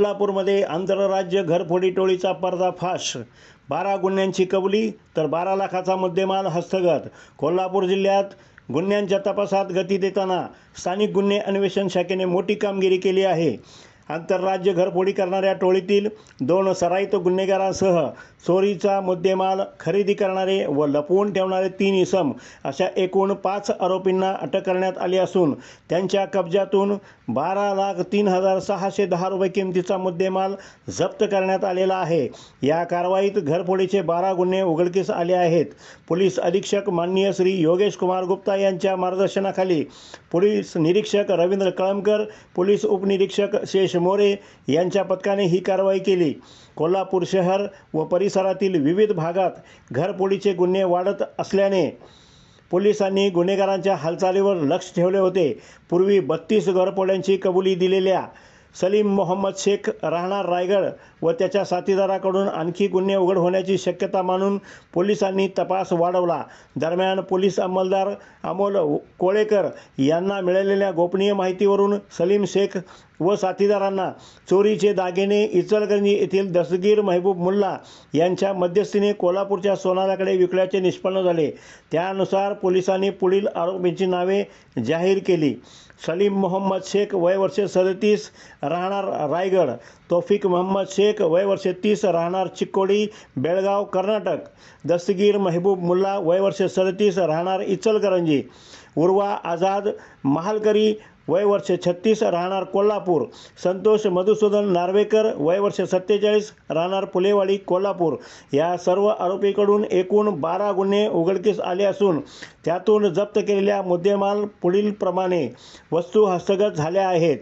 कोल्हापूरमध्ये आंतरराज्य घरफोडी टोळीचा पर्दाफाश. बारा गुन्ह्यांची कबुली तर बारा लाखाचा मुद्देमाल हस्तगत. कोल्हापूर जिल्ह्यात गुन्ह्यांच्या तपासात गती देताना स्थानिक गुन्हे अन्वेषण शाखेने मोठी कामगिरी केली आहे. आंतरराज्य घरफोडी करणाऱ्या टोळीतील दोन सराईत गुन्हेगारांसह चोरीचा मुद्देमाल खरेदी करणारे व लपवून ठेवणारे तीन इसम अशा एकूण पाच आरोपींना अटक करण्यात आली असून त्यांच्या कब्जातून बारा लाख तीन हजार सहाशे दहा रुपये किमतीचा मुद्देमाल जप्त करण्यात आलेला आहे. या कारवाईत घरफोडीचे बारा गुन्हे उघडकीस आले आहेत. पोलीस अधीक्षक माननीय श्री योगेश कुमार गुप्ता यांच्या मार्गदर्शनाखाली पोलीस निरीक्षक रवींद्र कळमकर पोलीस उपनिरीक्षक शेष मोरे यांच्या पथकाने ही कारवाई केली. कोल्हापूर शहर व परिसरातील विविध भागात घरपोडीचे गुन्हे वाढत असल्याने पोलिसांनी गुन्हेगारांच्या हालचालीवर लक्ष ठेवले होते. पूर्वी बत्तीस घरपोड्यांची कबुली दिलेल्या सलीम मोहम्मद शेख राहणार रायगड व त्याच्या साथीदाराकडून आणखी गुन्हे उघड होण्याची शक्यता मानून पोलिसांनी तपास वाढवला. दरम्यान पोलीस अंमलदार अमोल कोळेकर यांना मिळालेल्या गोपनीय माहितीवरून सलीम शेख व साथीदारांना चोरीचे दागिने इचलकरंजी येथील दसगीर महबूब मुल्ला यांच्या मध्यस्थीने कोल्हापूरच्या सोनाराकडे विकल्याचे निष्पन्न झाले. त्यानुसार पोलिसांनी पुढील आरोपींची नावे जाहीर केली. सलीम मोहम्मद शेख वय वर्षे सदतीस राहणार रायगड. तौफिक मोहम्मद शेख वय वर्षे तीस राहणार चिक्कोडी बेळगाव कर्नाटक. दस्तगीर महबूब मुल्ला वय वर्षे सदतीस राहणार इचलकरंजी. उर्वा आझाद महालकरी वय वर्ष छत्तीस राहणार कोल्हापूर. संतोष मधुसूदन नार्वेकर वय वर्ष सत्तेचाळीस राहणार फुलेवाडी कोल्हापूर. या सर्व आरोपीकडून एकूण बारा गुन्हे उघडकीस आले असून त्यातून जप्त केलेल्या मुद्देमाल पुढीलप्रमाणे वस्तू हस्तगत झाल्या आहेत.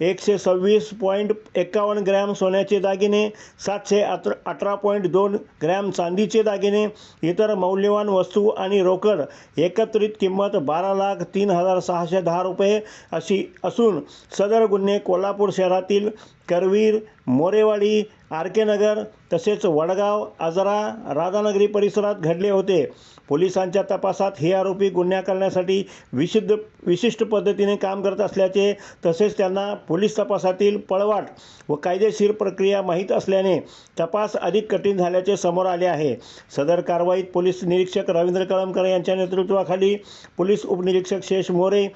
एकशे सव्वीस पॉईंट एकावन्न ग्रॅम सोन्याचे दागिने सातशे अत्र अठरा पॉईंट दोन ग्रॅम चांदीचे दागिने इतर मौल्यवान वस्तू आणि रोकड एकत्रित किंमत बारा लाख तीन हजार सहाशे दहा रुपये अशी असून सदर गुन्हे कोल्हापूर शहरातील करवीर मोरेवाडी आर के नगर तसेच वडगाव आजरा राधानगरी परिसरात घडले होते. पोलिसांच्या तपासात हे आरोपी गुन्हा करण्यासाठी विशिद्ध विशिष्ट पद्धतीने काम करत असल्याचे तसेच त्यांना पोलीस तपासातील पळवाट व कायदेशीर प्रक्रिया माहीत असल्याने तपास अधिक कठीण झाल्याचे समोर आले आहे. सदर कारवाईत पोलीस निरीक्षक रवींद्र कळमकर यांच्या नेतृत्वाखाली पोलीस उपनिरीक्षक शेष मोरे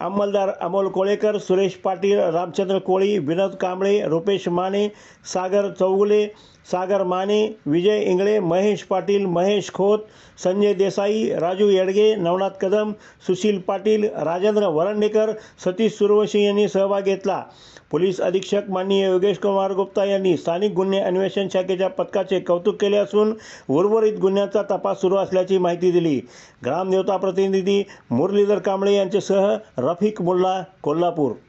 अंमलदार अमोल कोळेकर सुरेश पाटील रामचंद्र कोळी विनोद कांबळे रुपेश माने सागर चौगुले सागर माने विजय इंगळे महेश पाटील महेश खोत संजय देसाई राजू येडगे नवनाथ कदम सुशील पाटील राजेंद्र वरंडेकर सतीश सूर्यवंशी यांनी सहभाग घेतला. पोलीस अधीक्षक माननीय योगेश कुमार गुप्ता यांनी स्थानिक गुन्हे अन्वेषण शाखेच्या पथकाचे कौतुक केले असून उर्वरित गुन्ह्यांचा तपास सुरू असल्याची माहिती दिली. ग्रामदेवता प्रतिनिधी मुरलीधर कांबळे यांच्यासह रफिक मुल्ला कोल्हापूर.